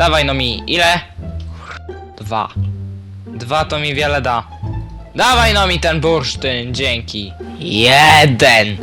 Dawaj no mi, ile? Dwa. Dwa to mi wiele da. Dawaj no mi ten bursztyn, dzięki. Jeden.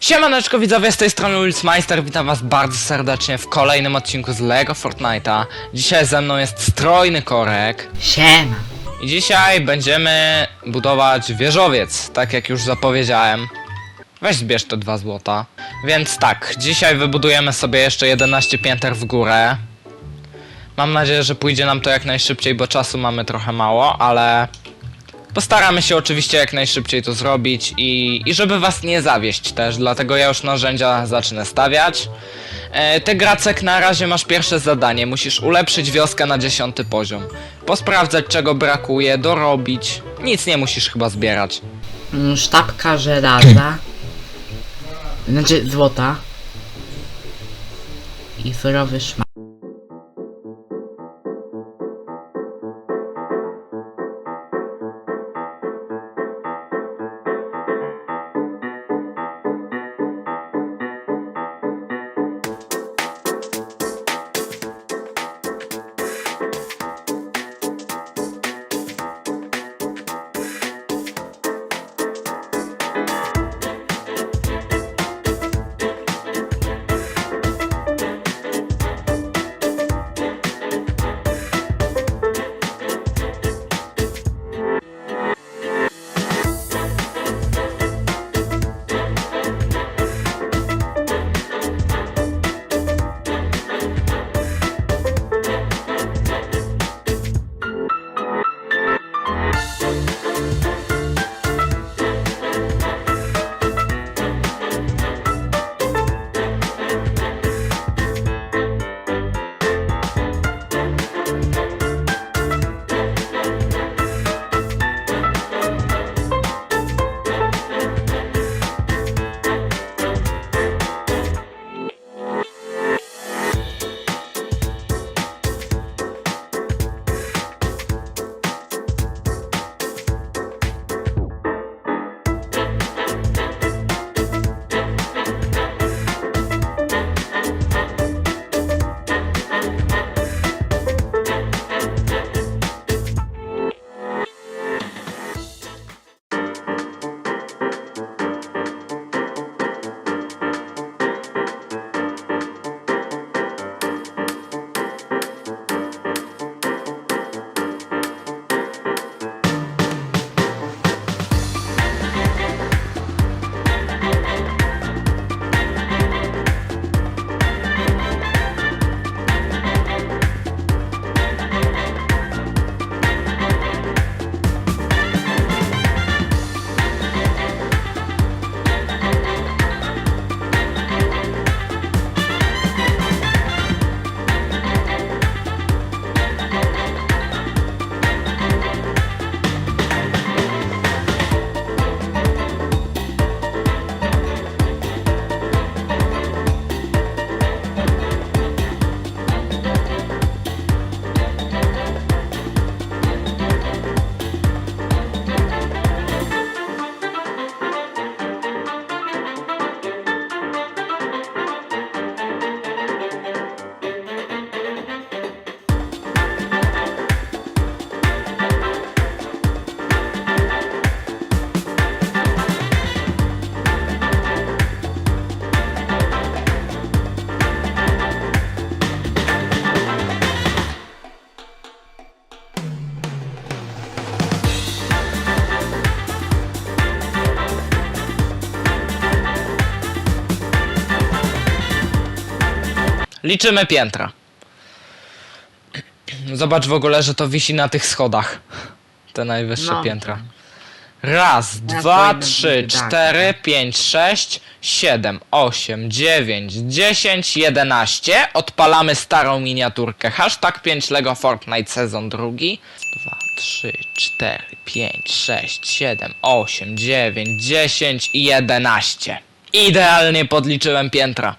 Siemaneczko widzowie, z tej strony Ulsmeister, witam was bardzo serdecznie w kolejnym odcinku z LEGO Fortnite'a. Dzisiaj ze mną jest strojny korek Siema. i dzisiaj będziemy budować wieżowiec, tak jak już zapowiedziałem. Weź zbierz te dwa złota. Więc tak, dzisiaj wybudujemy sobie jeszcze 11 pięter w górę. Mam nadzieję, że pójdzie nam to jak najszybciej, bo czasu mamy trochę mało, ale postaramy się oczywiście jak najszybciej to zrobić i, i żeby was nie zawieść też, dlatego ja już narzędzia zacznę stawiać. E, ty Gracek na razie masz pierwsze zadanie, musisz ulepszyć wioskę na 10 poziom. Posprawdzać czego brakuje, dorobić. Nic nie musisz chyba zbierać. Mm, Sztabka żelaza. Znaczy złota. I surowy szmat. Liczymy piętra. Zobacz w ogóle, że to wisi na tych schodach. Te najwyższe No. piętra. Raz, Ja dwa, trzy, do tak. cztery, pięć, sześć, siedem, osiem, dziewięć, dziesięć, jedenaście. Odpalamy starą miniaturkę. Hashtag 5 Lego Fortnite sezon drugi. Dwa, trzy, cztery, pięć, sześć, siedem, osiem, dziewięć, dziesięć i jedenaście. Idealnie podliczyłem piętra.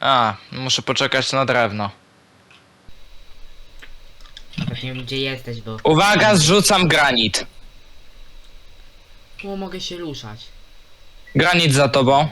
A, muszę poczekać na drewno. Nawet nie wiem gdzie jesteś, bo... Uwaga, zrzucam granit. O, mogę się ruszać. Granit za tobą.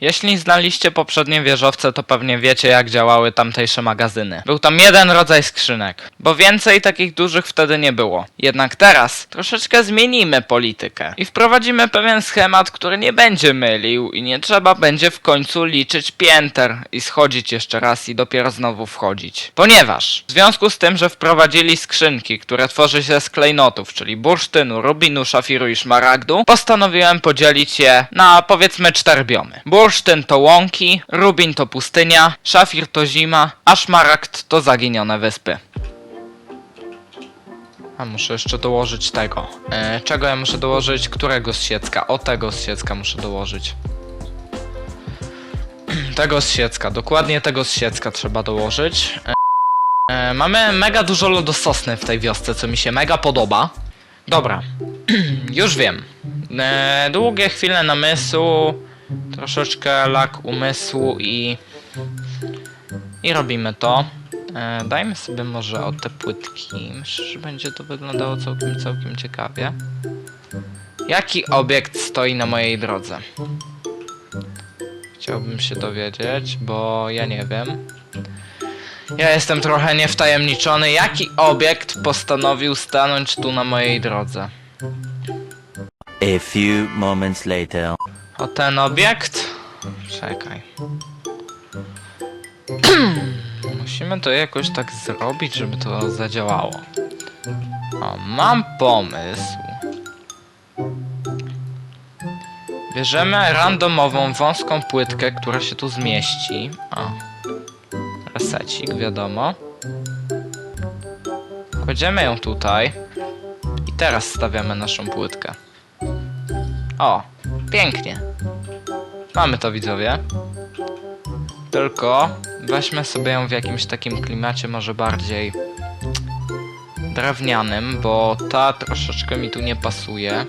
Jeśli znaliście poprzednie wieżowce, to pewnie wiecie jak działały tamtejsze magazyny. Był tam jeden rodzaj skrzynek, bo więcej takich dużych wtedy nie było. Jednak teraz troszeczkę zmienimy politykę i wprowadzimy pewien schemat, który nie będzie mylił i nie trzeba będzie w końcu liczyć pięter i schodzić jeszcze raz i dopiero znowu wchodzić. Ponieważ w związku z tym, że wprowadzili skrzynki, które tworzy się z klejnotów, czyli bursztynu, rubinu, szafiru i szmaragdu, postanowiłem podzielić je na powiedzmy cztery biomy. Bursztyn to łąki, rubin to pustynia, szafir to zima, a szmaragd to zaginione wyspy. A muszę jeszcze dołożyć tego. E, czego ja muszę dołożyć? Którego z siecka? O tego z siecka muszę dołożyć. tego z siecka, dokładnie tego z siecka trzeba dołożyć. E, e, mamy mega dużo lodososny w tej wiosce, co mi się mega podoba. Dobra, już wiem. E, długie chwile namysłu, troszeczkę lak umysłu i... I robimy to. E, dajmy sobie może o te płytki. Myślę, że będzie to wyglądało całkiem, całkiem ciekawie. Jaki obiekt stoi na mojej drodze? Chciałbym się dowiedzieć, bo ja nie wiem. Ja jestem trochę niewtajemniczony. Jaki obiekt postanowił stanąć tu na mojej drodze? A few moments later. O ten obiekt? Czekaj. Musimy to jakoś tak zrobić, żeby to zadziałało. O, mam pomysł. Bierzemy randomową, wąską płytkę, która się tu zmieści. O. Resecik, wiadomo. Kładziemy ją tutaj. I teraz stawiamy naszą płytkę. O, pięknie. Mamy to widzowie. Tylko weźmy sobie ją w jakimś takim klimacie może bardziej drewnianym, bo ta troszeczkę mi tu nie pasuje.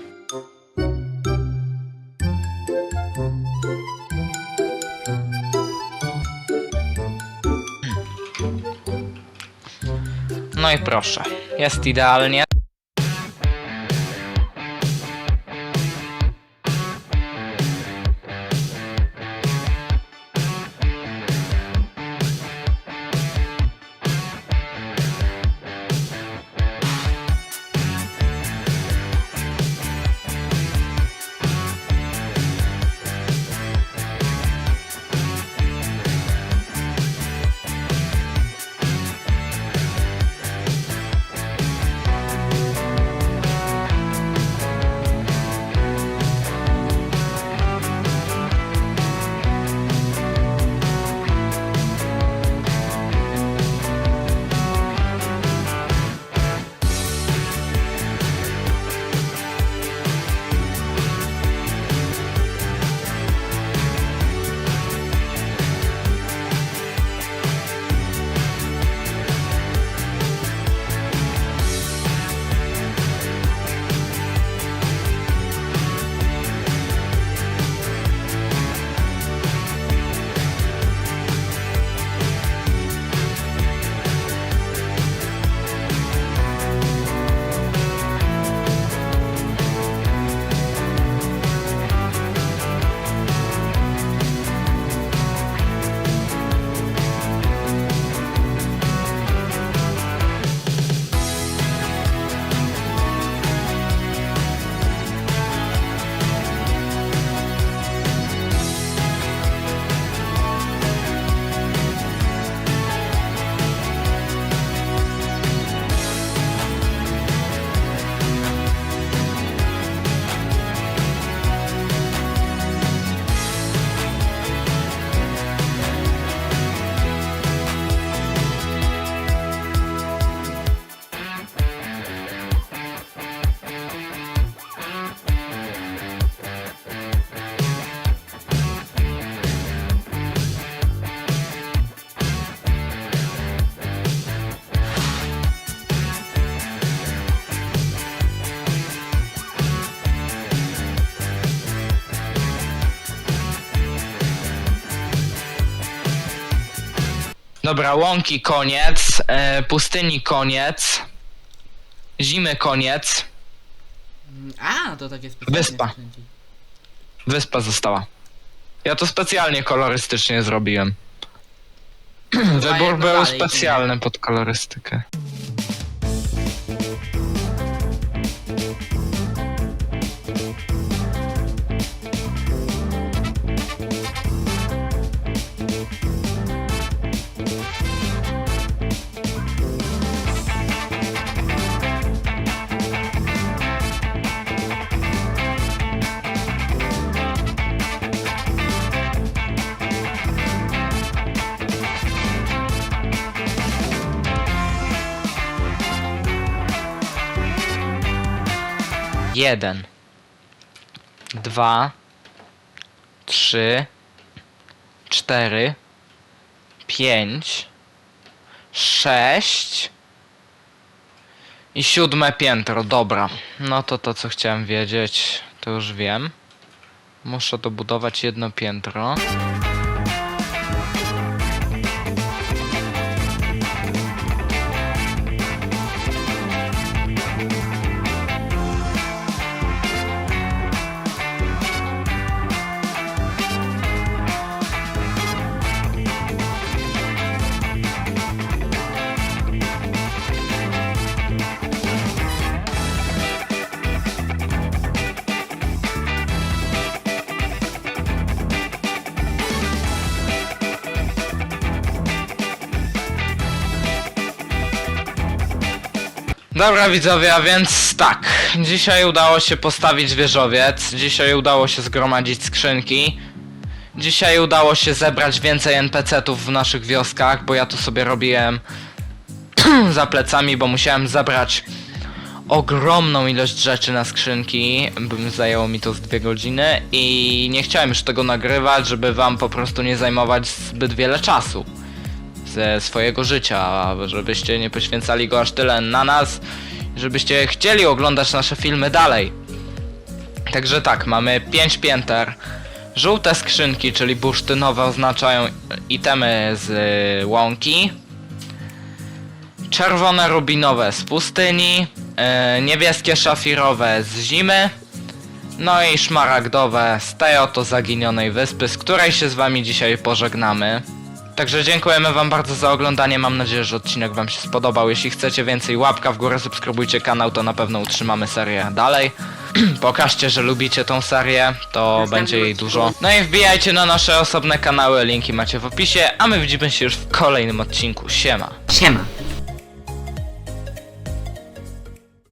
No i proszę, jest idealnie. Dobra, łąki koniec, e, pustyni koniec, zimy koniec, Mm, A, to takie Wyspa. skrzynki. wyspa została. Ja to specjalnie kolorystycznie zrobiłem. Wybór jakby był dalej, specjalny pod kolorystykę. Jeden, dwa, trzy, cztery, pięć, sześć. I siódme piętro. Dobra, no to to co chciałem wiedzieć, to już wiem. Muszę dobudować jedno piętro. Dobra widzowie, a więc tak, dzisiaj udało się postawić wieżowiec, dzisiaj udało się zgromadzić skrzynki, dzisiaj udało się zebrać więcej NPC-ów w naszych wioskach, bo ja tu sobie robiłem za plecami, bo musiałem zebrać ogromną ilość rzeczy na skrzynki, bym zajęło mi to z dwie godziny i nie chciałem już tego nagrywać, żeby wam po prostu nie zajmować zbyt wiele czasu ze swojego życia, żebyście nie poświęcali go aż tyle na nas, żebyście chcieli oglądać nasze filmy dalej. Także tak, mamy 5 pięter. Żółte skrzynki, czyli bursztynowe oznaczają itemy z y, łąki. Czerwone rubinowe z pustyni. y, niebieskie szafirowe z zimy. No i szmaragdowe z tej oto zaginionej wyspy, z której się z wami dzisiaj pożegnamy. Także dziękujemy wam bardzo za oglądanie, mam nadzieję, że odcinek wam się spodobał. Jeśli chcecie więcej, łapka w górę, subskrybujcie kanał, to na pewno utrzymamy serię dalej. Pokażcie, że lubicie tą serię, to będzie jej dużo. No i wbijajcie na nasze osobne kanały, linki macie w opisie, a my widzimy się już w kolejnym odcinku. Siema! Siema.